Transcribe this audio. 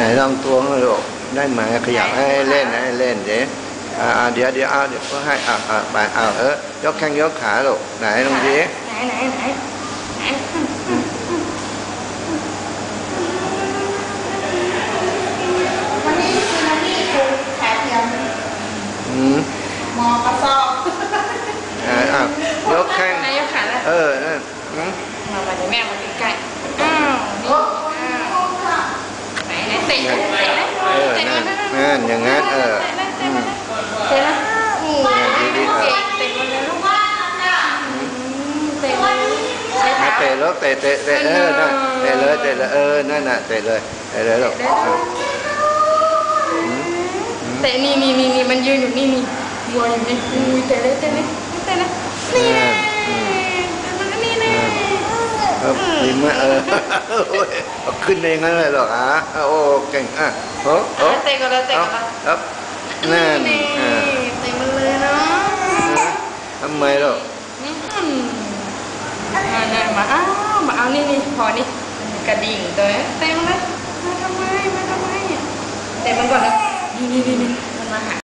ไหนลองตัวให้ลูกได้ไหมขยับให้เล่นให้เล่นเดี๋ยวอ่าเดี๋ยวเดี๋ยวเอาเดี๋ยวก็ให้อ่าอ่าไปเอาเออยกแข้งยกขาลูกไหนลองดิไหนไหนไหนไหนวันนี้คือวันนี้ครูขาเทียมอืมมอกระสอบอ่ายกแข้งยกขาเออนั่นมามาเดี๋ยวแม่มาใกล้ๆอ้าวนี่อ้าวไหนไหนเตะนะเตะนะ เออ เตะ นั่ นนะนั่นอย่างนั้นเออเตะนะเตะอืนะมเตะนะนี่ดีเตะเตะมาเลยเตะเลยเตะแล้วเตะเตะเตะเออนั่นเตะเลยเตะเลยเออนั่นน่ะเตะเลยเตะเลยลูกอะเตะนี่นี่นี่นี่มันยืนอยู่นี่นี่วัวอยู่นี่อุ้ยเตะเลยเตะเลยเตะเลยนี่แน่เตะมันก็นี่แน่เออดีมากเออเอาขึ้นเองงั้นเลยหรอกอะโอ้เก่งอะโอ้โตะก่อนเลยเตะเอาก่อนเลยครับนั่นนี่อะเตะมันเลยเนาะทำไมลูกอืมมาเนี่ยมาอ้าวมาเอานี่นี่พอนี่กระดิ่งตัวนี้เตะมันเลยมาทำไมมาทำไมเตะมันก่อนเลยนี่นี่นี่นี่มันมาหา